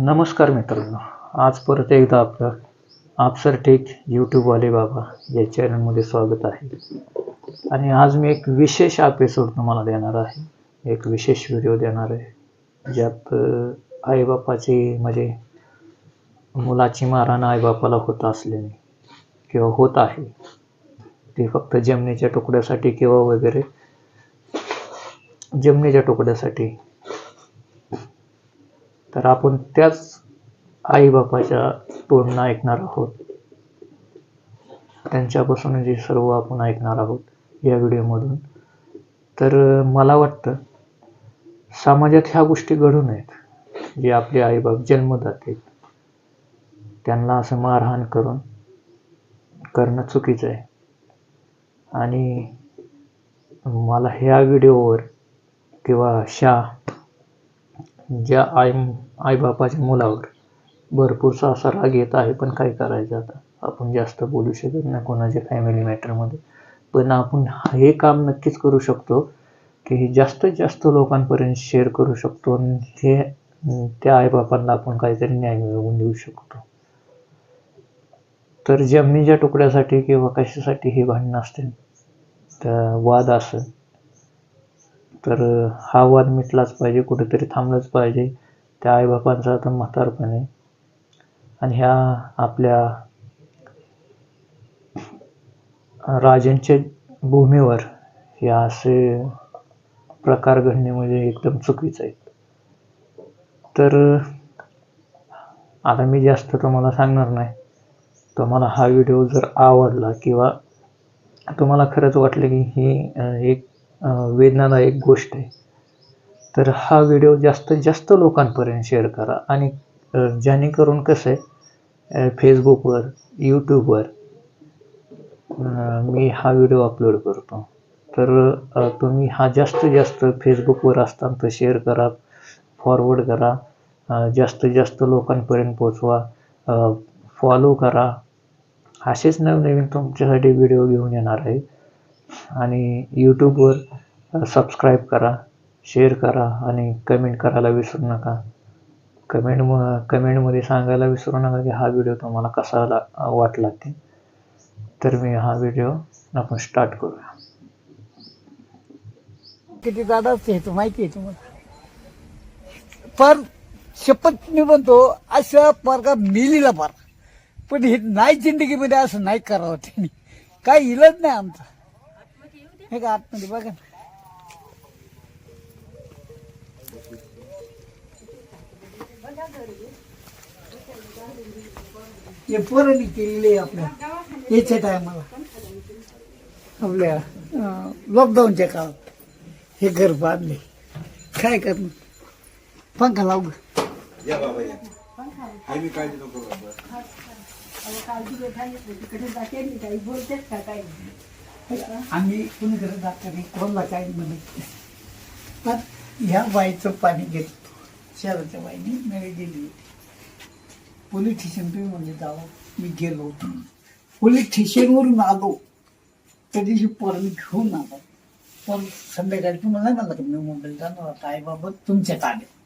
नमस्कार मित्रांनो. आज परत एकदा आपलं आपसर टेक यूट्यूबवाले बाबा या चॅनलमध्ये स्वागत आहे. आणि आज मी एक विशेष एपिसोड तुम्हाला देणार आहे. एक विशेष व्हिडिओ देणार आहे. ज्यात आईबापाची म्हणजे मुलाची मारहाण आईबापाला होत असल्याने किंवा होत आहे. ते फक्त जमिनीच्या तुकड्यासाठी किंवा वगैरे जमिनीच्या तुकड्यासाठी तर आपण त्याच आईबापाच्या तोडणं ऐकणार आहोत. त्यांच्यापासून जे सर्व आपण ऐकणार आहोत या व्हिडिओमधून. तर मला वाटतं समाजात ह्या गोष्टी घडू नयेत. जे आपले आईबाप जन्मदाते आहेत. त्यांना असं मारहाण करून करणं चुकीचं आहे. आणि मला ह्या व्हिडिओवर किंवा शा ज्या आई आईबापाच्या मुलावर भरपूरसा असा राग येत आहे पण काय करायचं आता? आपण जास्त बोलू शकत नाही कोणाच्या फॅमिली मॅटरमध्ये पण आपण हे काम नक्कीच करू शकतो की हे जास्तीत जास्त लोकांपर्यंत शेअर करू शकतो आणि हे त्या आईबापांना आपण काहीतरी न्याय मिळवून देऊ शकतो. तर जमिनीच्या तुकड्यासाठी किंवा कशासाठी हे भांडणं असते तर वाद असेल तर हा वाद मिटलाच पाहिजे कुठेतरी थांबलंच पाहिजे त्या आईबापांचा आता म्हातारपणे आणि ह्या आपल्या राजांच्या भूमीवर हे असे प्रकार घडणे म्हणजे एकदम चुकीचं आहे. तर आता मी जास्त तुम्हाला सांगणार नाही. तुम्हाला हा व्हिडिओ जर आवडला किंवा तुम्हाला खरंच वाटलं की ही एक वेदनादायक गोष्ट आहे. तर हा व्हिडिओ जास्तीत जास्त लोकांपर्यंत शेअर करा आणि जेणेकरून कसं आहे फेसबुकवर यूट्यूबवर मी हा व्हिडिओ अपलोड करतो. तर तुम्ही हा जास्तीत जास्त फेसबुकवर असताना तर शेअर करा फॉरवर्ड करा जास्तीत जास्त लोकांपर्यंत पोचवा फॉलो करा. असेच नवनवीन तुमच्यासाठी व्हिडिओ घेऊन येणार आहे. आणि यूट्यूबवर सबस्क्राईब करा शेअर करा आणि कमेंट करायला विसरू नका. कमेंट म कमेंटमध्ये सांगायला विसरू नका की हा व्हिडिओ तुम्हाला कसा ला वाटला ते. तर मी हा व्हिडिओ आपण स्टार्ट करूया. किती दादा असते हे माहिती आहे तुम्हाला. पण शपथ मी म्हणतो अशा पारका मिलीला पार पण हे नाही जिंदगीमध्ये असं नाही करावं त्यांनी. काय इलाज नाही आमचा. हे का आतमध्ये बघा. ना हे पोरांनी केलेले आपल्या. याच्या टायमाला. आपल्या लॉकडाऊनच्या काळात. हे घर बांधले. काय करणार? पंखा लावू गं. या बाबा या. आम्ही काळजी आम्ही कुणीकडे जात नाही कोणाला काय म्हणत पण ह्या बाईचं पाणी घेतो शहराच्या बाईने नळी गेली होती. पोलीस स्टेशन तुम्ही म्हणजे जावं. मी गेलो होतो. पोलीस स्टेशनवरून आलो. त्या दिवशी पोरांनी घेऊन आलो. पण संध्याकाळी तुम्हाला म्हणलं का मी मुंबईला जाणार आता आई बाबा तुमच्या ताब्यात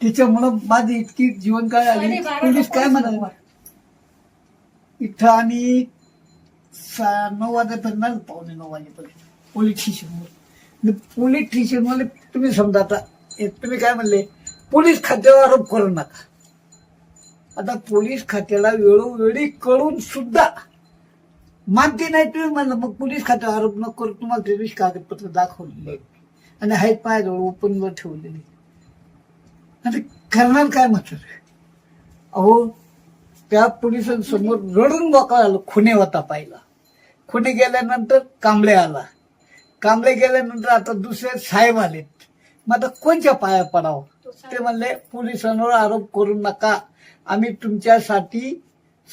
त्याच्यामुळं माझी इतकी जीवन काय आली पोलीस काय म्हणाल? इथं आम्ही सा- नऊ वाजेपर्यंत ना पावणे नऊ वाजेपर्यंत पोलीस स्टेशनवर पोलीस स्टेशनवाले तुम्ही समजा आता हे तुम्ही काय म्हणले पोलीस खात्यावर आरोप करू नका आता पोलीस खात्याला वेळोवेळी कळून सुद्धा मान्य नाही तुम्ही म्हणलं मग पोलीस खात्यावर आरोप न करू तुम्हाला ते कागदपत्र दाखवलेले आहेत. आणि आहेत ओपन ओपनवर ठेवलेले आता करणार काय म्हटलं अहो त्या पोलिसांसमोर रडून मोकळा आलो खुने होता पाहिला खुने गेल्यानंतर कांबळे आला. कांबळे गेल्यानंतर आता दुसरे साहेब आलेत. मग आता कोणच्या पाया पडावं? ते म्हणले पोलिसांवर आरोप करू नका. आम्ही तुमच्यासाठी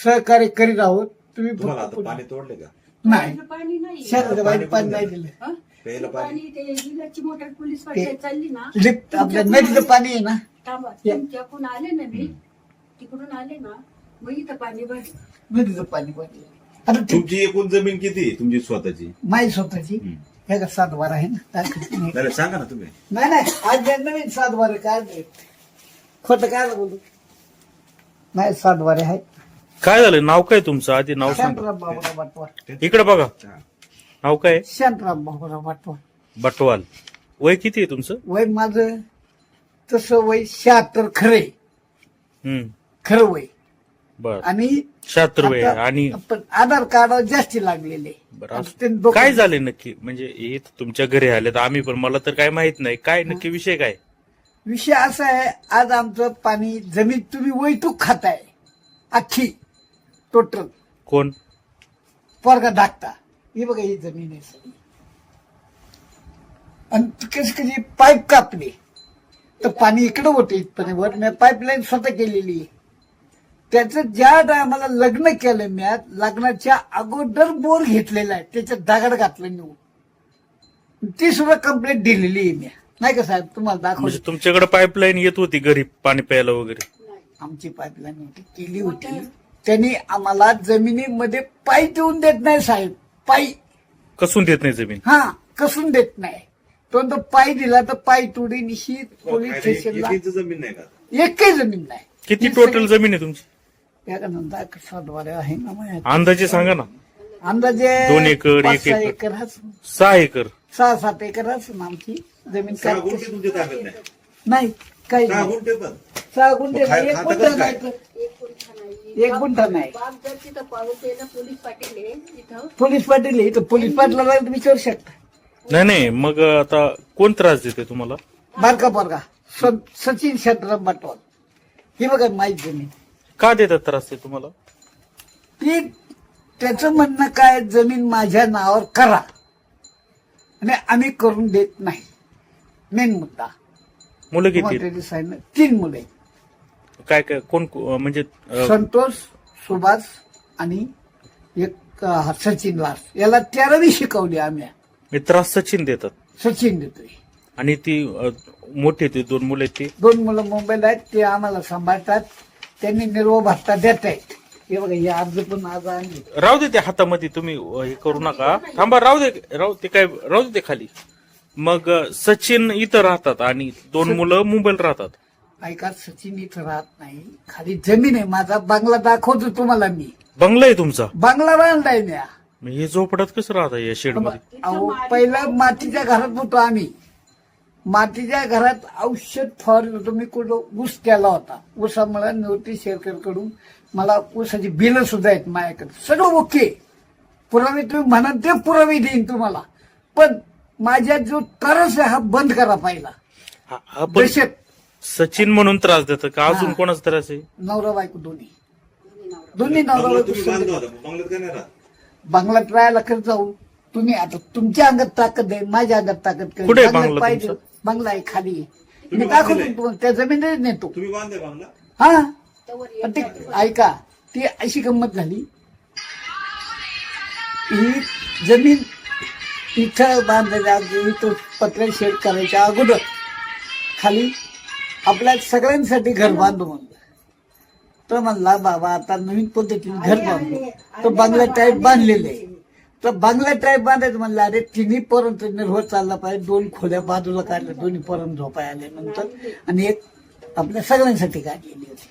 सहकार्य करीत आहोत. तुम्ही तुम्हाला फक्त आता पाणी तोडले का? नाही. पाणी नाही. शहराच्या बाहेर पाणी पाणी नाही कोण दिलं. हं? प्यायला पाणी. पाणी ते विलाची मोटर पोलीस पाटील चालली ना. लिफ्ट आपल्या नदीचं पाणी आहे ना. थांबा या. तुमच्याकडून आले ना मी. तिकडून आले ना मग इथं पाणी भरलं. नदीचं पाणी भरलं. आता ते तुमची एकूण जमीन किती तुमची स्वतःची? माई स्वतःची. हम्म. हे का सात बारा आहे ना. नाही नाही सांगा ना तुम्ही. नाही आज नवीन सात बारा काय नाही खोटं काय बोलू? नाही सातवारे आहे. काय झालं? नाव काय तुमचं? आधी नाव सांगा. शांतराम बाबूराव वाटवार इकडे बघा. नाव काय? आहे? शांतराम बाबूराव वाटवार बटवाल. वय किती आहे तुमचं? वय माझं तसं वय शहात्तर खरे हम्म. खरं वय. बर. आणि. आता आणि पण आधार कार्ड जास्ती लागलेले. बरं, आता असं- ते दोघं- काय झाले नक्की? म्हणजे हे तुमच्या घरी आले तर आम्ही पण मला तर काय माहीत नाही. काय नक्की विषय काय? विषय असा आहे आज आमचं पाणी जमीन तुम्ही वैतूक खाताय. अख्खी टोटल कोण? पोरगा धाकता ही बघा ही जमीन आहे सगळी. आणि कशी कशी पाईप कापली. तर पाणी इकडं होते इथपर्यंत. वर मी पाईपलाईन स्वतः केलेली. आहे त्याचं ज्या टायमाला लग्न केलं मी लग्नाच्या अगोदर बोर घेतलेला आहे त्याच्यात दगड घातलं नेऊन ती सुद्धा कंप्लेंट दिलेली आहे मी. नाही का साहेब? तुम्हाला म्हणजे दाखवली तुमच्याकडे पाईपलाईन येत होती घरी पाणी प्यायला वगैरे. आमची पाईपलाईन होती केली होती. त्यांनी आम्हाला जमिनीमध्ये पाय देऊन देत नाही साहेब. पायी. कसून देत नाही जमीन? हा कसून देत नाही. तो तो पाय दिला तर पाय तोडी निशी पोलीस काय स्टेशनला. जमीन नाही का? एकही जमीन नाही. किती ही टोटल जमीन आहे तुमची? याच्यानंतर आहे ना माझ्या. अंदाजे सांगा ना अंदाजे दोन एकर, पाच एक सहा एकर. सहा एकर सहा सात एकर हसून आमची जमीन सहा काय गुंठे तुमच्या ताब्यात नाही नाही काही सहा नाही गुंठे पण सहा गुंठे मग काय- नाही, एक खाता गुंठा कसं काय? नाही एक गुंठा नाही ना पोलीस पाटील आहे पोलीस पाटील आहे, तर पोलीस पाटलाला विचारू शकता नाही नाही मग आता कोण त्रास देते तुम्हाला बारका स- सचिन शतराम बटवाल ही बघा माहीत जमीन का देतात त्रास ते तुम्हाला? की त्याचं म्हणणं काय जमीन माझ्या नावावर करा. आणि आम्ही करून देत नाही. मेन मुद्दा. मुलं किती? आहेत? सांगितलं तीन मुले. काय काय कोण म्हणजे अं, संतोष सुभाष आणि एक अं, सचिन लास. याला तेरावी शिकवली आम्ही. हे त्रास सचिन देतात. सचिन देतोय. आणि ती अं, मोठी ती दोन मुलं आहेत ती. दोन मुलं मुंबईला आहेत ते आम्हाला सांभाळतात. त्यांनी निर्व भत्ता देत आहेत हे बघा हे अर्ज पण आज आणले. राहू दे ते हातामध्ये तुम्ही अं, हे करू नका. थांबा राहू दे राहू ते काय राहू दे ते खाली. मग अं, सचिन इथं राहतात आणि दोन मुलं मुंबईला राहतात. ऐका सचिन इथं राहत नाही. खाली जमीन आहे. माझा बंगला दाखवतो तुम्हाला मी. बंगला आहे तुमचा? बंगला बांधलाय मी मग हे झोपडत कसं राहतं या शेडमध्ये अहो पहिलं मातीच्या घरात होतो आम्ही. मातीच्या घरात औषध फवारत होतो. मी कुठं ऊस केला होता. ऊसामुळे निवृत्ती शेरकरकडून मला ऊसाची बिलं सुद्धा आहेत माझ्याकडे. सगळं ओके. पुरावे तुम्ही म्हणा ते पुरावे देईन तुम्हाला. पण माझ्या जो तरस आहे हा बंद करा पहिला. दहशत. सचिन म्हणून त्रास देतात का? अजून. कोणाचा त्रास आहे? नवरा बायको दोन्ही. दोन्ही नवरा बंगला बायको बंगल्यात राहायला खरं जाऊ तुम्ही आता तुमच्या अंगात ताकद आहे माझ्या अंगात ताकद पाहिजे? बंगला आहे खाली. आहे. मी दाखवतो त्या जमिनीत नेतो. तुम्ही बांधले बंगला? हा? पण ते ऐका ती अशी गंमत झाली. ही जमीन इथं बांधलेल्या इथं पत्र्या शेड करायच्या अगोदर. खाली आपल्या सगळ्यांसाठी घर बांधू म्हणलं. तर म्हणला बाबा आता नवीन पद्धतीने घर बांधू. तर बांगला टाईप बांधलेले आहे. तर बांगला टाईप बांधायचं म्हणलं अरे तिन्ही पर्यंत निर्भर चालला पाहिजे. दोन खोल्या बाजूला काढल्या दोन्ही पर्यंत झोपाय आले आणि एक आपल्या सगळ्यांसाठी काढलेली होती.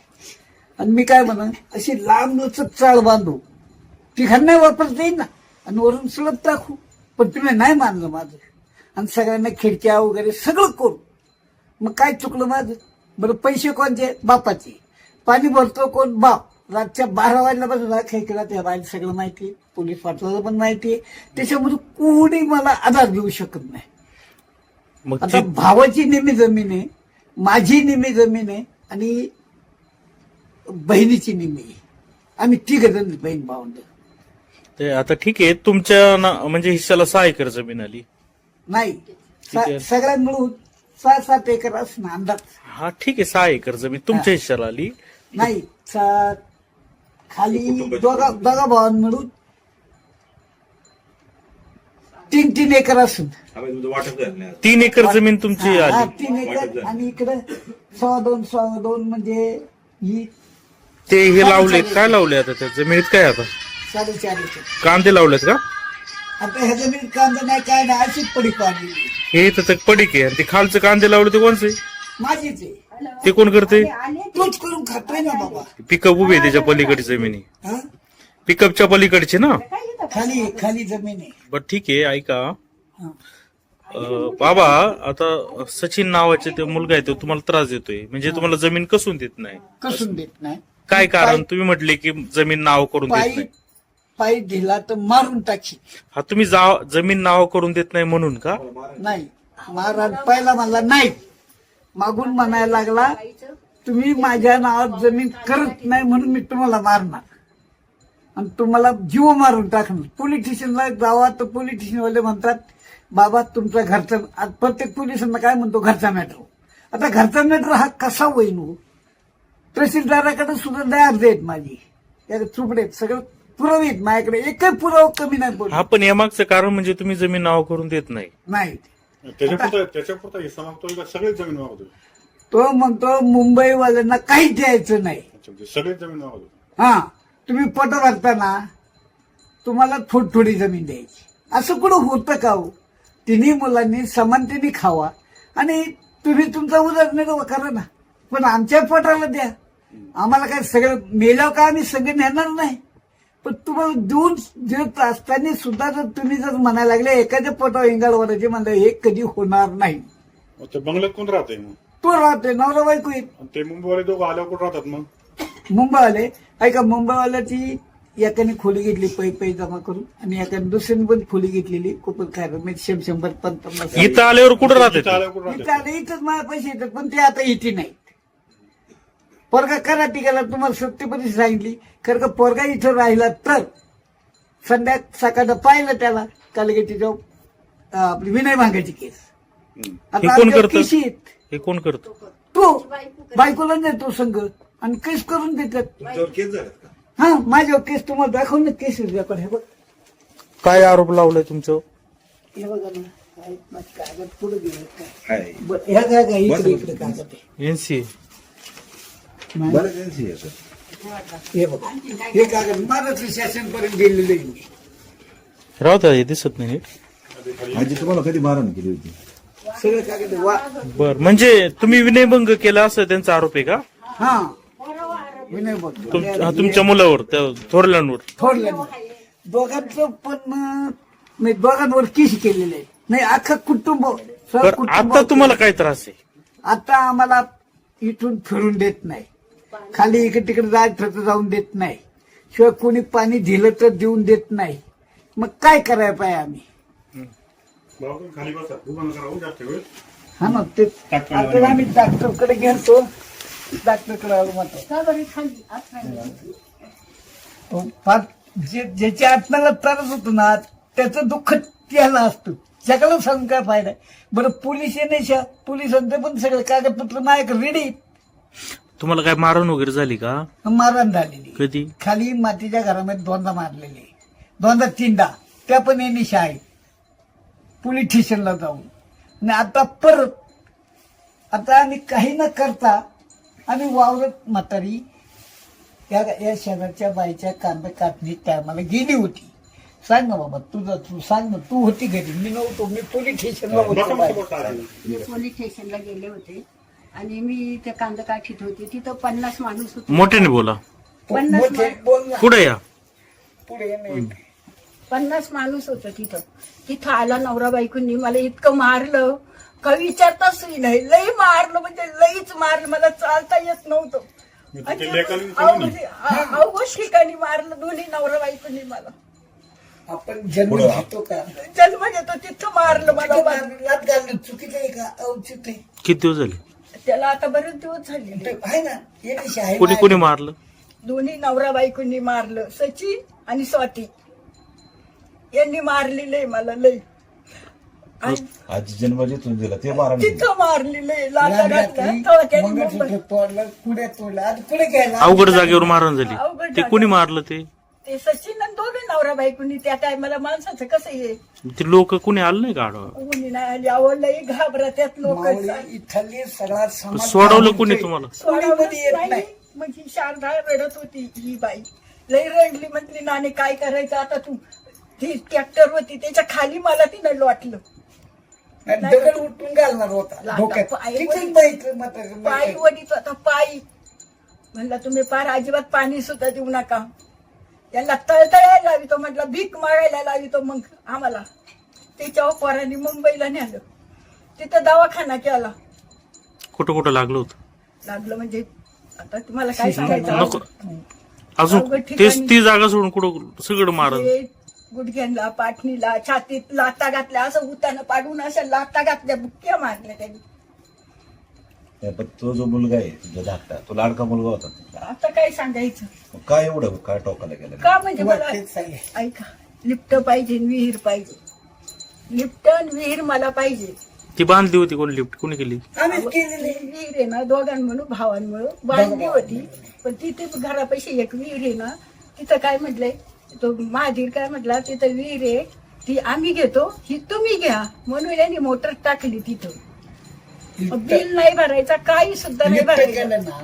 आणि मी काय म्हणा अशी लांब लचक चाळ बांधू ती नाही वापरता येईल ना. आणि वरून सुलभ टाकू. पण तुम्ही नाही मानलं माझं. आणि सगळ्यांना खिडक्या वगैरे सगळं करू. मग काय चुकलं माझं? बरं पैसे कोणते बापाचे. पाणी भरतो कोण? बाप. रातच्या बारा वाजल्यापासून खेकडा त्या बाहेर सगळं माहिती पोलीस पाटलाला पण माहिती. त्याच्यामध्ये कोणी मला आधार देऊ शकत नाही. मग आता ती- भावाची नेहमी जमीन आहे माझी नेहमी जमीन आहे आणि बहिणीची नेहमी आहे आम्ही तिघ जण बहीण भावंड. ते आता ठीक आहे तुमच्या ना- म्हणजे हिस्साला सहा एकर जमीन आली. नाही आहे. स- सगळ्यात मिळून सहा सात एकर असं अंदाज. हा ठीक आहे सहा एकर जमीन तुमच्या हिस्साला आली. नाही सा- खाली कुटुंबाची दोघा दोघा भावां मिळून तीन तीन एकर असून. वाटप तीन एकर जमीन तुमची हा, आली. तीन एकर. आणि इकडे सव्वा दोन सव्वा दोन म्हणजे ही ते हे लावले काय लावले आता त्या जमिनीत काय आता? साडेचार एकर कांदे लावलेत का? आता ह्या जमिनीत कांदा नाही काय नाही अशीच पडी पाडली हे तर ते पडीक आहे आणि ते खालचं कांदे लावले ते कोणचे? माझीच आहे. ते कोण करते तोच करून खातोय ना बाबा. पिकअप उभे त्याच्या पलीकडची जमिनी. हा? पिकअपच्या पलीकडचे ना? खाली खाली जमीन आहे. बर ठीक आहे ऐका. हा. अं, बाबा आता सचिन नावाचे ते मुलगा आहे तो तुम्हाला त्रास देतोय. म्हणजे तुम्हाला जमीन कसून देत नाही? कसून देत नाही. काय कारण? तुम्ही म्हटले की जमीन नाव करून देत पायी नाही. पायी दिला तर मारून टाकी हा तुम्ही जा- जमीन नाव करून देत नाही म्हणून का? नाही. महाराज पहिला म्हणला नाही. मागून म्हणायला लागला तुम्ही माझ्या नावात जमीन करत नाही म्हणून मी तुम्हाला मारणार. आणि तुम्हाला जीव मारून टाकणार. पोलीस स्टेशनला जावा तर पोलीस स्टेशनवाले म्हणतात बाबा तुमचा घरचा प्रत्येक पोलिसांना काय म्हणतो घरचा मॅटर आता घरचा मॅटर हा कसा होईन हो? तहसीलदाराकडे सुद्धा लय अर्ज आहेत माझी. चुपडे सगळं पुरावे आहेत माझ्याकडे. एकही पुरावा कमी नाही बोल हा पण यामागचं कारण म्हणजे तुम्ही जमीन नाव करून देत नाही. नाही. त्याच्यापुरता त्याच्यापुरता हिस्सा मागतो का सगळीच जमीन मागतो तो म्हणतो मुंबईवाल्यांना काहीच द्यायचं नाही. म्हणजे सगळीच जमीन हा तुम्ही पट भरताना तुम्हाला थोडी थोडी जमीन द्यायची. असं कुठं होतं का हो? तिन्ही मुलांनी समानतेने खावा. आणि तुम्ही तुमचा उदरनिर्वाह करा ना. पण आमच्या पोटाला द्या. आम्हाला काय सगळं मेल्यावर का आम्ही सगळं नेणार नाही? पण तुम्हाला देऊन देत असताना सुद्धा जर तुम्ही जर म्हणायला लागले एखाद्या पोटावर इंगाळ वरायचे म्हणलं हे कधी होणार नाही. ते बंगल्यात कोण राहते मग? तो राहतोय? नवरा बायको येत आणि ते मुंबईवाले दोघं आल्यावर कुठं राहतात मग? मुंबईवाले? ऐका मुंबईवाल्याची एकाने खोली घेतली पै पै जमा करून आणि एकाने दुसऱ्याने पण खोली घेतलेली कुपन खायला म्हणजे शं- शंभर पंचावन्न इथं आल्यावर कुठं इथं राहते आल्यावर कुठं इथं राहतात आले इथंच मला पैसे येतात पण ते आता इथे नाहीत पोरगा करा टिकायला तुम्हाला परिस्थिती सांगितली खरं का पोरगा इथं राहिला तर संध्या सकाळचं पाहिलं त्याला काल तिच्यावर अं, आपली विनय भांगाची केस. हे कोण करतं? हे कोण तो बायकोला नेतो संघ आणि केस करून देतात. हा माझ्यावर केस तुम्हाला दाखव ना केस हे बघ. काय आरोप लावलाय तुमचं? हे बघा ना माझं कागद पुढे गेले काय? बरं, ह्या काय काय इकडे इकडे कागद आहे. एनसी हे बघा. हे कागद महाराष्ट्र शासनपर्यंत गेलेले आहे. मी. राहू द्या, हे दिसत नाही नीट. आजी तुम्हाला कधी मारण केली होती? सगळे कागद. वा बर म्हणजे तुम्ही विनयभंग केला असं त्यांचा आरोप आहे का? हा. विनय बघ तुम- हा, तुमच्या मुलावर त्या थोरल्यांवर. थोडलं दोघांचं पण अं, मी दोघांवर केस केलेले आहे नाही अख्खं कुटुंब बर कुटुंब आता तुम्हाला काय त्रास आहे? आता आम्हाला इथून फिरून देत नाही. खाली इकडे तिकडे जायचं तर जाऊन देत नाही. शिवाय कोणी पाणी दिलं तर देऊन देत नाही. मग काय करायला पाहिजे आम्ही? हो हा ना ते आता आम्ही डॉक्टरकडे गेलतो. डॉक्टरकडे आलो म्हणतो. फार जे ज्याच्या आत्म्याला त्रास होतो ना त्याचं दुःख त्याला असतं. जगाला सांगून काय फायदा आहे? बरं पोलीस येण्याच्या पोलिसांचे पण सगळे कागदपत्र माझ्याकडे रेडी तुम्हाला काय मारण वगैरे झाली का? मारहाण झालेली. कधी? खाली मातीच्या घरामध्ये दोनदा मारलेले. दोनदा तीनदा. त्या पण यांनी शाळेत. पोलीस स्टेशनला जाऊन. आणि आता परत आता आम्ही काही न करता आम्ही वावरत म्हातारी या या शेजारच्या बाईच्या कांदा कापणी टायमाला गेली होती. सांग ना बाबा तुझं तू सांग ना तू होती घरी. मी नव्हतो मी पोलीस स्टेशनला होतो पोलीस स्टेशनला गेले होते. आणि मी त्या कांदा काठीत होते. तिथं पन्नास माणूस होते. मोठ्याने बोला. पन्नास मोठे मा- बोल ना. पुढे या. पुढे नाही. पन्नास माणूस होतं तिथं. तिथं आला नवरा बायकोंनी मला इतकं मारलं. का विचारताच नाही लई मारलं म्हणजे लईच मारलं. मला चालता येत नव्हतं. आणि ते अहो, म्हणजे, अ- अवघड ठिकाणी मारलं दोन्ही नवरा बायकोंनी मला. आपण जन्म घेतो का? जन्म घेतो तिथं मारलं मला. मारलं. लात घालणं चुकीचं आहे का? औचित आहे किती दिवस झाले? त्याला आता बरेच दिवस झाले ते आहे ना आहे कोणी. कोणी मारलं? दोन्ही नवरा बायकोंनी मारलं सचिन आणि स्वाती. यांनी मारलेलं आहे मला लई आणि आजी जन्म जिथून दिला ते केलं. तिथं मारलेलं आहे लाथा रात घातल्या रात्री तळक्याने मंगळसूत्र मुंबई. तोडलं पुढे तोडलं आता पुढे घ्यायला अवघड जागेवर मारण झाली. अवघड ते कोणी मारलं ते? ते सचिन आणि दोघे नवरा बायकोनी त्या टायमाला माणसाचं कसं आहे ते लोक कोणी आलं नाही का आडवा? कोणी नाही आली. आवडलंही घाबरत्यात लोक. मावळी इथली सगळा समाज सोडवलं कोणी तुम्हाला? कोणीमध्ये येत नाही. मग ही शारदा रडत होती ही बाई. लई रडली म्हटली नाणे काय करायचं आता तू? ती ट्रॅक्टर होती त्याच्याखाली मला तिनं लोटलं. नाही, दगड उठून घालणार होता डोक्यात. पाय किती. माहिती. वडीत होता पायी. म्हणलं तुम्ही पार अजिबात पाणी सुद्धा देऊ नका. त्यांना तळतळायला लावितो म्हटलं भीक मागायला लावितो मग आम्हाला. त्याच्या पोरांनी मुंबईला नेलं. तिथं दवाखाना केला. कुठं कुठं लागलं होतं? लागलं म्हणजे आता तुम्हाला काय सांगायचं? अजून अवघड तेच ठिकाणी- ती जागा सोडून कुठं सगळं मारत हे गुडघ्यांना पाठणीला छातीत लाता घातल्या असं उतानं पाडून अशा लाता घातल्या बुक्क्या मारल्या त्यांनी. नाही, पण तो जो मुलगा आहे तुझा धाकटा तो लाडका मुलगा होता तुझा. आता काय सांगायचं? मग काय एवढं काय टोकाला गेलं? का म्हणजे मला सांगे. ऐका लिफ्ट पाहिजे आणि विहीर पाहिजे. लिफ्ट आणि विहीर मला पाहिजे. ती बांधली होती कोणी लिफ्ट? कोणी केली? आम्हीच केलेली. विहीर आहे ना दोघांमुळं भावांमुळं बांधली होती. पण तिथे घरापाशी एक विहीर आहे ना तिथं काय म्हटलंय? तो महाधीर काय म्हटला तिथं विहीर आहे ती आम्ही घेतो ही तुम्ही घ्या. म्हणून यांनी मोटर टाकली तिथं. बिल नाही भरायचा काही सुद्धा नाही भरायचं. केलं ना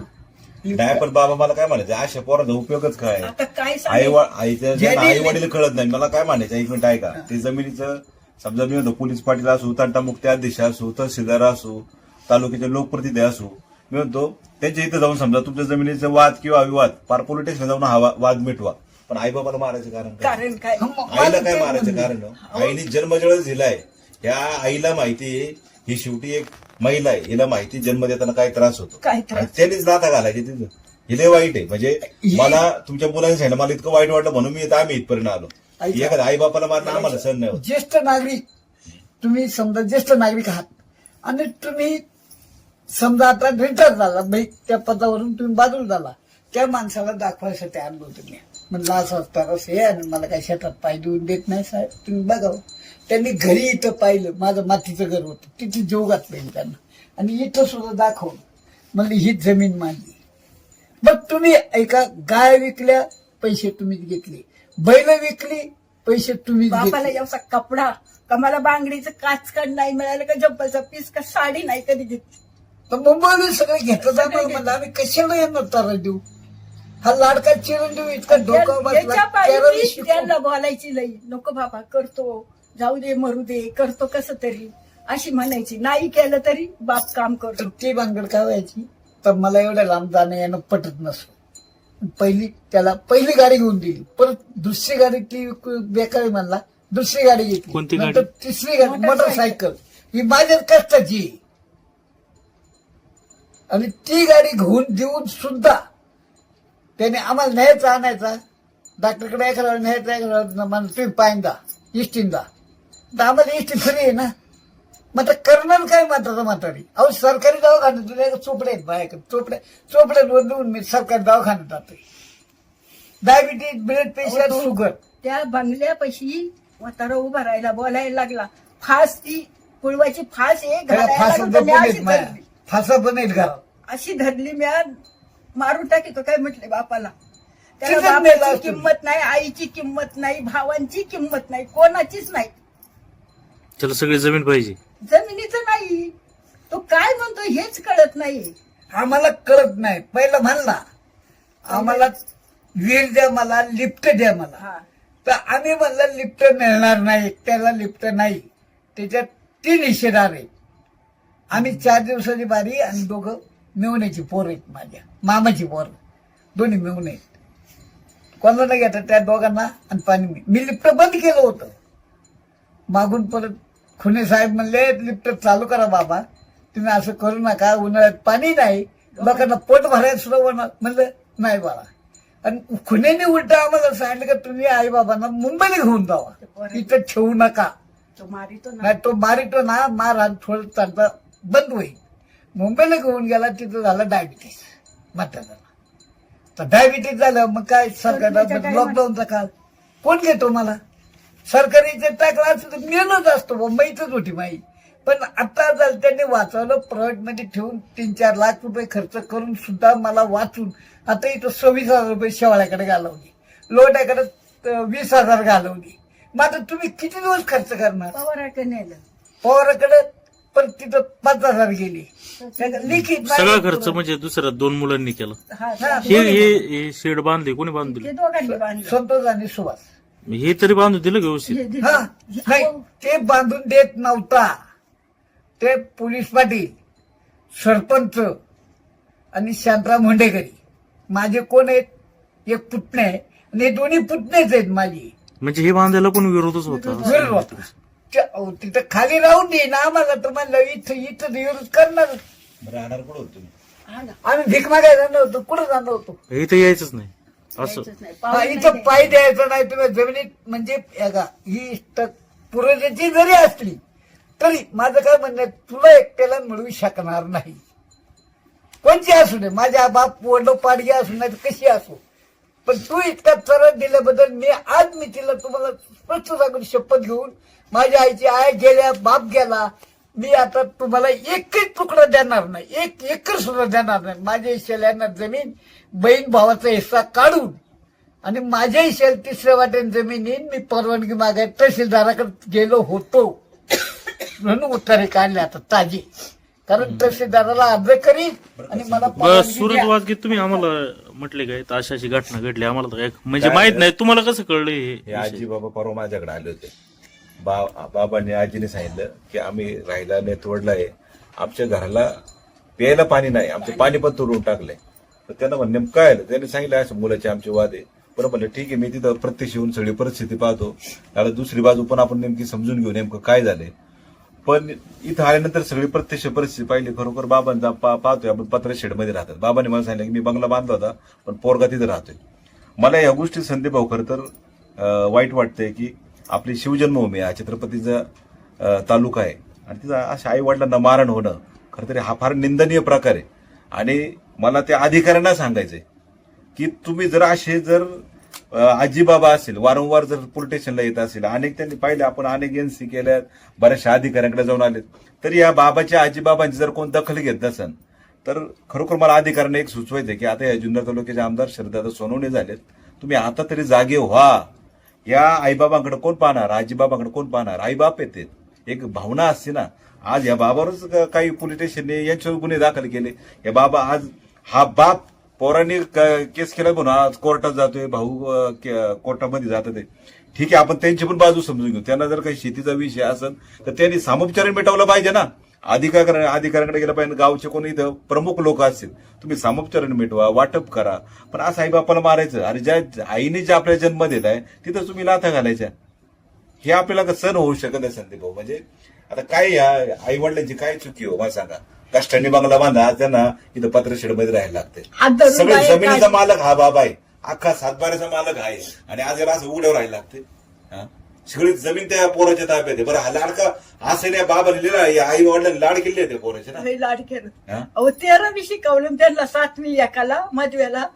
नाही पण बाबा मला काय म्हणायचं अशा पोराचा उपयोगच काय? आता काय आई सांगायचं ज्यांनी- आई वडील कळत नाही मला काय म्हणायचं एक मिनिट ऐका. ते जमिनीचं समजा मी म्हणतो पोलीस पाटील असू तंटा मुक्ती अध्यक्ष असू तहसीलदार असू तालुक्याचे लोकप्रतिनिधी असू मी म्हणतो त्यांच्या इथं जाऊन समजा तुमच्या जमिनीचा वाद किंवा विवाद पार पोलीस स्टेशन जाऊन हा वा- वाद मिटवा. पण आई बाबाला मारायचं कारण काय? कारण काय? आईला काय मारायचं कारण? आईने जन्मजळच दिलाय. ह्या आईला माहिती ही शेवटी एक महिला आहे हिला माहिती जन्म देताना काय त्रास होतो. काय त्रास? आणि त्यांनीच नाता घालायचे तिथं. हिले वाईट आहे. म्हणजे मला तुमच्या मुलांनी सांगितलं मला इतकं वाईट वाटलं म्हणून मी इथं आम्ही इथपर्यंत आलो. ऐका. एखाद्या आई बापाला मारणं आम्हाला सण नाही होत. ज्येष्ठ नागरिक तुम्ही समजा ज्येष्ठ नागरिक आहात आणि तुम्ही समजा आता रिटायर झाला बाई त्या पदावरून तुम्ही बाजूला झाला त्या माणसाला दाखवायसाठी आणलो तुम्ही म्हणलं असं असतं असं हे आणि मला काही शेतात पाय देऊन देत नाही साहेब. तुम्ही बघावं त्यांनी घरी इथं पाहिलं माझं मातीचं घर होतं. तिथे जीव घातलं त्यांना. आणि इथं सुद्धा दाखवलं. म्हणली ही जमीन माझी मग तुम्ही ऐका गाय विकल्या पैसे तुम्हीच घेतले. बैल विकली पैसे बापाला एवढा कपडा का मला बांगडीचं काचकण नाही मिळालं का जब्बलचा पीस का साडी नाही कधी घेतली. तर मुंबईला सगळं घेतलं जाणार म्हणलं आम्ही कशाला यांना तारा देऊ हा लाडका चिरंजीव इतका डोका त्याला बोलायची लई नको बाबा करतो. जाऊ दे मरू दे करतो कसं तरी. अशी म्हणायची नाही केलं तरी बाप काम करतो. ती भानगड काय व्हायची? तर मला एवढ्या लांब जाणं येणं पटत नसो पहिली त्याला पहिली गाडी घेऊन दिली. परत दुसरी गाडी ती बेकार म्हणला दुसरी गाडी घेतली? नंतर तिसरी गाडी मोटरसायकल. ही माझ्याच कष्टाची. आणि ती गाडी घेऊन देऊन सुद्धा त्याने आम्हाला न्यायचा आणायचा. डॉक्टरकडे एखादा न्यायचा एखादा तुम्ही पायंदा इष्टींदा आम्हाला इष्टी फ्री आहे ना. मग आता करणार काय म्हातारा म्हातारी? अहो सरकारी दवाखान्यात तुला एक चोपडे आहेत बाहेर चोपड्या चोपड्यावर देऊन मी सरकारी दवाखान्यात जातोय. डायबिटीज ब्लड प्रेशर शुगर त्या बंगल्यापाशी म्हातारा उभा राहायला बोलायला लागला. फास ती पुळवाची फास आहे घालायला फासा लागलो मी अशी धरली. फासा पण आहेत घरात. अशी धरली मी आज मारून टाकीतो काय म्हटले बापाला. त्याला नेलं बापाची. किंमत नाही आईची किंमत नाही भावांची किंमत नाही कोणाचीच नाही. त्याला सगळी जमीन पाहिजे. जमिनीचं नाही. तो काय म्हणतो हेच कळत नाही. आम्हाला कळत नाही. पहिलं म्हणला आम्हाला वीर द्या मला लिफ्ट द्या मला. हा. तर आम्ही म्हणलं लिफ्ट मिळणार नाही त्याला लिफ्ट नाही. त्याच्यात तीन हिस्सेदार आहेत आम्ही चार दिवसाची बारी आणि दोघं मिळवण्याची पोर आहेत माझ्या. मामाची पोर. दोन्ही मिळून आहेत. कोणाला नाही घेतात त्या दोघांना आणि पाणी मी. मी लिफ्ट बंद केलं होतं. मागून परत खुने साहेब म्हणले लिफ्ट चालू करा बाबा. तुम्ही असं करू नका उन्हाळ्यात पाणी नाही. लोकांना पोट भरायला सुद्धा होणार म्हणलं नाही बाळा आणि खुनेने उलट आम्हाला सांगितलं का तुम्ही आई बाबांना मुंबईला घेऊन जावा. इथं ठेवू नका. तो मारितो ना. नाही तो मारितो ना. मारहाण थोडं चालता बंद होईल. मुंबईला घेऊन गेला तिथं झालं डायबिटीस म्हाताऱ्याला. तर डायबिटीस झालं मग काय सरकार लॉकडाऊनचा काळ. कोण घेतो मला? सरकारीचे टाकला असतं तर मिळूनच असतो माहीतच होती माई. पण आता जर त्यांनी वाचवलं प्रायव्हेटमध्ये ठेवून तीन चार लाख रुपये खर्च करून सुद्धा मला वाचून आता इथं सव्वीस हजार रुपये शेवाळ्याकडे घालवली. लोट्याकडे वीस हजार घालवली. मग आता तुम्ही किती दिवस खर्च करणार? पवाराकडे नेलं. पवाराकडे पण तिथं पाच हजार गेली. लिखित. सगळा खर्च म्हणजे दुसऱ्या दोन मुलांनी केला. हा हा, हे हे हे शेड बांधले कोणी ते दोघांनी बांधलं. संतोष आणि सुभाष. हे तरी बांधून दिलं व्यवस्थित. हे दिलं. हा नाही ते बांधून देत नव्हता. ते पोलीस पाटील सरपंच आणि शांतराम मुंडेकरी. माझे कोण आहेत? एक पुतणे आहे. आणि हे दोन्ही पुतणेच आहेत माझे. म्हणजे हे बांधायला पण विरोधच होता. त्या- अहो, तिथं खाली राहून दे ना आम्हाला तर म्हणलं इथं इथं विरोध करणार. राहणार कुठं होतो हा. आम्ही भीक मागायला जाणार होतो. कुठं जाणार होतो? इथं यायचंच नाही. असं. नाही. हा, इथं नाही पाय द्यायचा. नाही तुम्ही जमिनीत म्हणजे हे का, ही पूर्वजाची जरी असली तरी माझं काय म्हणणं आहे, तुला एकट्याला मिळू शकणार नाही. कोणची असू दे माझ्या बाप वडलो पाडगी असू नाही तर कशी असो? पण तू इतका चरण दिल्याबद्दल मी आज मी तिला तुम्हाला स्पष्ट सांगून शपथ घेऊन माझ्या आईची आय गेल्या बाप गेला मी आता तुम्हाला एकही तुकडा देणार नाही. एक एकर सुद्धा देणार नाही. माझ्या हिश्श्याला जमीन बहीण भावाचा हिस्सा काढून आणि माझ्या हिश्श्याला तिसऱ्या वाट्याने जमीन येईन. मी परवानगी मागाय तहसीलदाराकडे गेलो होतो. म्हणून उत्तरे काढले आता ताजी. कारण तहसीलदाराला अर्ज करीन आणि मला सूरज. वाजगे तुम्ही आम्हाला म्हटले काय? तर अशी अशी घटना घडली. आम्हाला म्हणजे माहीत नाही. तुम्हाला कसं कळलं हे हे आजी बाबा परवा माझ्याकडे आले होते. बा बाबांनी आजीने सांगितलं की आम्ही राहिला नाही तोडला आहे. आमच्या घराला प्यायला पाणी नाही. आमचं पाणी पण तोडून टाकलंय. तर त्यांना म्हणलं नेमकं काय आलं त्यांनी सांगितलं असं मुलाचे आमचे वाद आहे. बरं म्हणलं ठीक आहे मी तिथं प्रत्यक्ष येऊन सगळी परिस्थिती पाहतो. त्याला दुसरी बाजू पण आपण नेमकी समजून घेऊ नेमकं काय झालंय. पण इथं आल्यानंतर सगळी प्रत्यक्ष परिस्थिती पाहिली. खरोखर बाबांचा पा- पाहतोय आपण पत्र शेडमध्ये राहतात. बाबांनी मला सांगितलं की मी बंगला बांधला होता पण पोरगा तिथं राहतोय. मला या गोष्टी संदीप भाऊ खरं तर वाईट वाटतंय की आपली शिवजन्मभूमी हा छत्रपतीचा तालुका आहे. आणि तिचा अशा आई वडिलांना मारण होणं खरं तरी हा फार निंदनीय प्रकार आहे. आणि मला त्या अधिकाऱ्यांना सांगायचंय की तुम्ही जर असे जर आजी बाबा असेल वारंवार जर पोलीस स्टेशनला येत असेल अनेक त्यांनी पाहिले आपण अनेक एनसी केल्यात बऱ्याचशा अधिकाऱ्यांकडे जाऊन आलेत. तरी या बाबाच्या आजीबाबांची जर कोण दखल घेत नसेल तर खरोखर मला अधिकाऱ्यांना एक सुचवायचं की आता या जुन्नर तालुक्याचे आमदार शरदादा सोनवणे झालेत. तुम्ही आता तरी जागे व्हा. या आईबाबांकडे कोण पाहणार? आजीबाबांकडे कोण पाहणार? आईबाप येते. एक भावना असते ना. आज या बाबावरच काही पोलीस स्टेशनने यांच्यावर गुन्हे दाखल केले. या बाबा आज हा बाप पोरांनी क- केस केला म्हणून आज कोर्टात जातोय भाऊ के- कोर्टामध्ये जातात ठीक आहे आपण त्यांची पण बाजू समजून घेऊ. त्यांना जर काही शेतीचा विषय असेल तर त्यांनी सामोपचारण मिटवलं पाहिजे ना. अधिकार अधिकाऱ्यांकडे गेलं पाहिजे. गावचे कोणी इथं प्रमुख लोक असतील तुम्ही सामोपचारण मिटवा वाटप करा. पण असं आई बापाला मारायचं. अरे ज्या आईने जे आपल्याला जन्म दिलाय तिथं तुम्ही लाथा घालायच्या. हे आपल्याला सण होऊ शकत नाही संदीप भाऊ? म्हणजे आता काय या आई वडिलांची काय चुकी हो? मला सांगा. कष्टाने बंगला बांधा त्यांना इथं पत्रमध्ये राहायला लागते सगळे जमिनीचा. मालक हा बाबा आहे. अख्खा सातबाऱ्याचा मालक आहे. आणि आज याला असं उघड्यावर राहायला लागते हा? सगळी जमीन त्या पोराच्या ताब्यात आहे. बरं हा लाडका असं नाही बाबा लिहिला या आई वडिलांनी लाड केले त्या पोराचे ना? लाड केलं? अहो तेरावी शिकवलं त्यांना सातवी एकाला मधव्याला.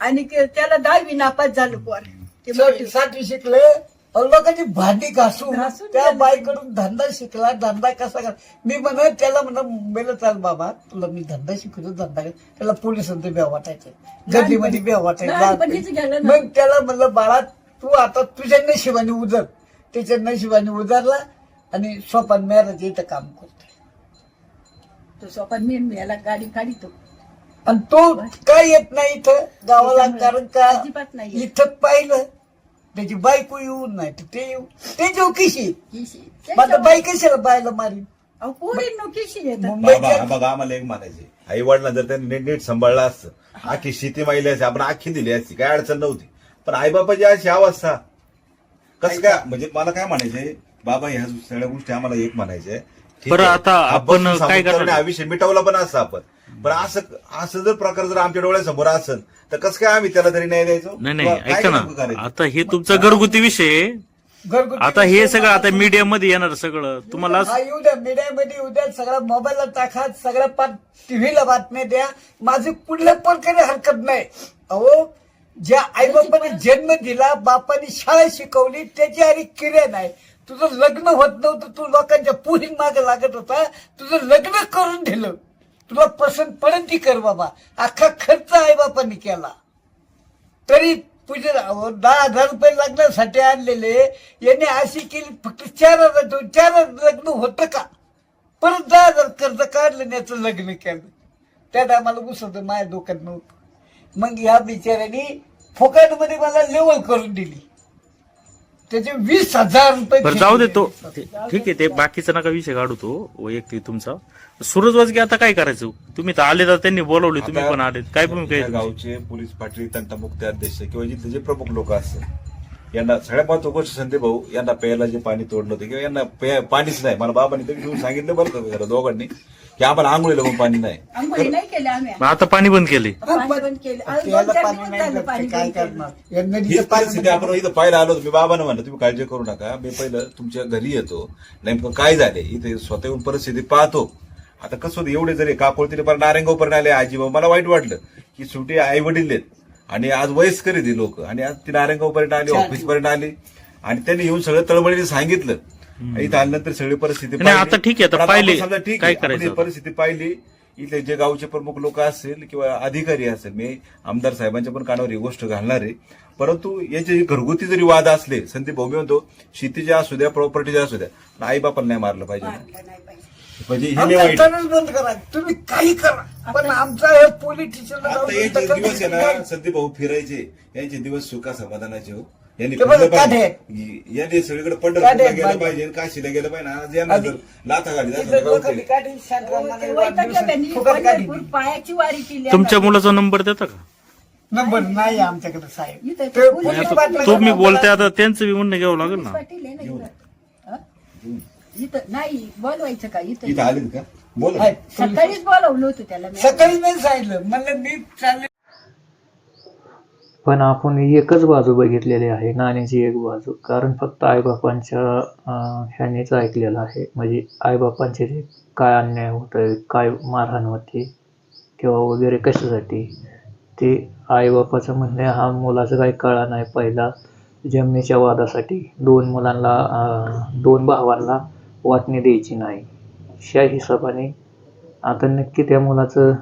आणि के- त्याला दहावी नापास झालं पोर. ते मोठे सातवी शिकले. लोकांची भांडी घासून घासून त्या गेले. बाईकडून धंदा शिकला. धंदा कसा कर मी म्हणत त्याला म्हणलं मुंबईला चाल बाबा. तुला मी धंदा शिकवतो धंदा कर. त्याला पोलिसांचं ब्या वाटायचं. गर्दीमध्ये ब्या लहानपणीच गेलं वाटायचं ना. मग त्याला म्हणलं बाळा तू आता तुझ्या नशिबाने उजर त्याच्या नशिबाने उजारला आणि सोपान मेराच्या इथं काम करतोय. तो स्वप्न मी याला गाडी काढितो. आणि तो काय येत नाही इथं गावाला कारण का अजिबात नाही येत. इथं पाहिलं त्याची बायको येऊन नाही तर ते येऊ ते जेव किशी किशी. माझं बाई कशाला पाहायला मारी अहो पोरींनो किशी येतात बाबा मुंबईच्या बघा आम्हाला एक म्हणायचे आई वडिलांना जर त्यांनी नीट नीट सांभाळलं असतं आखी शेती माहिली असती आपण आखी दिली असती काय अडचण नव्हती. पण आई बापाची अशी अवस्था. कसं काय? म्हणजे मला काय म्हणायचंय बाबा ह्या सगळ्या गोष्टी आम्हाला एक म्हणायच्या बरं, आता आपण काय करणार? हा विषय मिटवला पण असता आपण. पण असं असं जर प्रकार जर आमच्या डोळ्यासमोर असेल तर कसं काय आम्ही त्याला तरी न्याय द्यायचो? नाही नाही काय ऐका ना? आता हे तुमचा घरगुती विषय आहे. घरगुती आता हे सगळं आता मला- मीडिया मध्ये येणार सगळं. तुम्हाला येऊ द्या मीडियामध्ये येऊ द्या सगळ्या मोबाईलला टाका सगळ्या टीव्हीला बातम्या द्या. माझी कुठल्या प्रकारे हरकत नाही. अहो ज्या आईबापाने जन्म दिला बापाने शाळा शिकवली त्याची अरे क्रिया नाही. तुझं लग्न होत नव्हतं तू लोकांच्या पुरी मागे लागत होता. तुझं लग्न करून दिलं. तुला पसंत पडत ती कर बाबा. अख्खा खर्च आईबापाने केला. तरी तुझे दहा हजार रुपये लग्नासाठी आणलेले. याने अशी केली फक्त चार हजार देऊन चार हजार लग्न होतं का? परत दहा हजार कर्ज काढलं याचं लग्न केलं. त्या टायमाला घुसत माझ्या डोक्यात नव्हतं. मग या बिचाऱ्याने फोकाटमध्ये मला लेवल करून दिली. त्याचे वीस हजार रुपये जाऊ दे तो ते- ठीक आहे ते बाकीचा नका विषय काढू तो वैयक्तिक तुमचा. सूरज वाजगे आता काय करायचं? तुम्ही तर आले तर त्यांनी बोलवले तुम्ही आता पण आले काय भूमिका या आहे तुमची? गावचे पोलीस पाटील तंटामुक्ती अध्यक्ष किंवा जिथले जे प्रमुख लोक असतात. यांना सगळ्यात महत्वाची गोष्ट संदीप भाऊ यांना प्यायला जे पाणी तोडलं होतं किंवा यांना प्या- पाणीच नाही. मला बाबांनी तरी घेऊन सांगितलं बरं का घरा दोघांनी की आम्हाला आंघोळीला पण पाणी नाही. आंघोळी नाही केल्या आम्ही. मग आता पाणी बंद केले. बंद दोन चार दिवस झालं पाणी बंद हीच परिस्थिती आपण इथं पाहायला आलो होतो. मी बाबांना म्हणलं तुम्ही काळजी करू नका. मी पहिलं तुमच्या घरी येतो. नेमकं काय झाले इथे स्वतः येऊन परिस्थिती पाहतो. आता कसं होतं एवढे जरी काकोळतीने पण नारायणगाव पर्यंत आले आजीबाबा मला वाईट वाटलं की शेवटी आई वडील आहेत. आणि आज वयस्कर हे लोक. आणि आज ती नारायणगाव पर्यंत आली ऑफिस पर्यंत आली. आणि त्यांनी येऊन सगळं तळमळीने सांगितलं. इथं आल्यानंतर सगळी परिस्थिती नाही, आता ठीक आहे. समजा ठीक काय आहे, ही? परिस्थिती पाहिली. इथले जे गावचे प्रमुख लोक असतील किंवा अधिकारी असेल मी आमदार साहेबांच्या पण कानावर ही गोष्ट घालणार आहे. परंतु याचे घरगुती जरी वाद असले संदीप भाऊ मी म्हणतो शेतीच्या असू द्या प्रॉपर्टीच्या असू द्या आई बापाला नाही मारलं पाहिजे. मारलं नाही पाहिजे. म्हणजे हे लय वाईट बंद करा तुम्ही काही करा पण आमचा हे आता दिवस आहे. ना संदीप भाऊ फिरायचे यांचे दिवस सुखा समाधानाचे हो यांनी ते बघा, फिरलं काढे. पाहिजे यांनी सगळीकडे पंढरपूरला काढे, गेलं. पाहिजे काशीला गेलं पाहिजे आज यांना जर लाथा शांतरामाने हो. पंढरपूर पायाची वारी केली तुमच्या. मुलाचा नंबर देता का नंबर नाही आमच्याकडे साहेब इथं ते पोलीस पोलीस आता तुम्ही बोलताय आता त्यांचं बी म्हणणं घ्यावं लागेल ना पाटील आहे ना इथं. हं? इथं नाही बोलवायचं का? इथं इथं आले का? बोल सकाळीच बोलवलं होतं त्याला मी. सकाळी नाही सांगितलं. म्हणलं मी चालले. पण आपण एकच बाजू बघितलेली आहे नाण्याची एक बाजू. कारण फक्त आईबापांच्या अं, ह्यानेच ऐकलेलं आहे. म्हणजे आईबापांचे जे काय अन्याय होत आहे काय मारहाण होते किंवा वगैरे कशासाठी ते आईबापाचं म्हणणं हा मुलाचं काही कळा नाही पहिला. जमिनीच्या वादासाठी दोन मुलांना अं, दोन भावांना वाटणी द्यायची नाही. अशा हिशोबाने आता नक्की त्या मुलाचं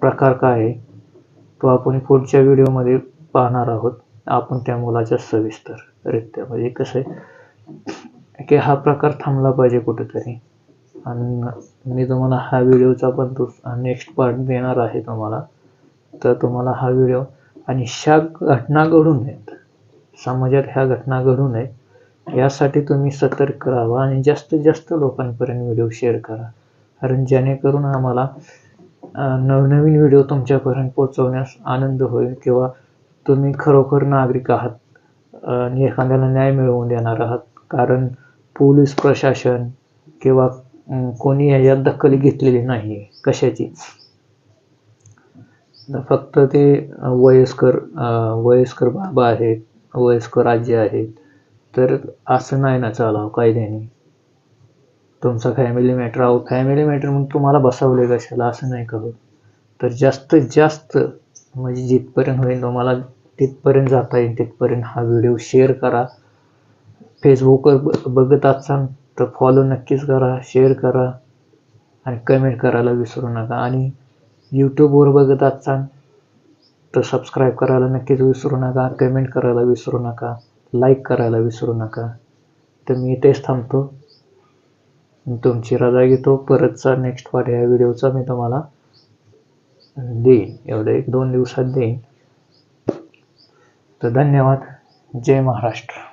प्रकार काय आहे तो आपण पुढच्या व्हिडिओमध्ये पाहणार आहोत. आपण त्या मुलाच्या सविस्तर रित्या म्हणजे कसं आहे की हा प्रकार थांबला पाहिजे कुठेतरी. आणि मी तुम्हाला हा व्हिडिओचा पण तो नेक्स्ट पार्ट देणार आहे तुम्हाला. तर तुम्हाला हा व्हिडिओ आणि ह्या घटना घडू नयेत. समाजात ह्या घटना घडू नयेत. यासाठी तुम्ही सतर्क राहा आणि जास्तीत जास्त लोकांपर्यंत व्हिडिओ शेअर करा. कारण जेणेकरून आम्हाला नवनवीन व्हिडिओ तुमच्यापर्यंत पोहोचवण्यास आनंद होईल किंवा तुम्ही खरोखर नागरिक आहात आणि एखाद्याला न्याय मिळवून देणार आहात. कारण पोलीस प्रशासन किंवा कोणी याच्यात दखल घेतलेली नाही आहे फक्त ते वयस्कर वयस्कर बाबा आहेत वयस्कर आजी आहेत तर असं नाही ना चालावं कायद्याने तुमचा फॅमिली मॅटर अहो फॅमिली मॅटर मग तुम्हाला बसवले कशाला? असं नाही करू तर जास्तीत जास्त म्हणजे जिथपर्यंत होईल तुम्हाला तिथपर्यंत जाता येईल तिथपर्यंत हा व्हिडिओ शेअर करा. फेसबुकवर ब बघत असाल तर फॉलो नक्कीच करा शेअर करा आणि कमेंट करायला विसरू नका. आणि यूट्यूबवर बघत असाल तर सबस्क्राईब करायला नक्कीच विसरू नका कमेंट करायला विसरू नका. लाईक करायला विसरू नका. तर मी इथेच थांबतो. तुमची रजा घेतो. परतचा नेक्स्ट पार्ट ह्या व्हिडिओचा मी तुम्हाला देईन. एवढं एक दोन दिवसात देईन. तर धन्यवाद. जय महाराष्ट्र.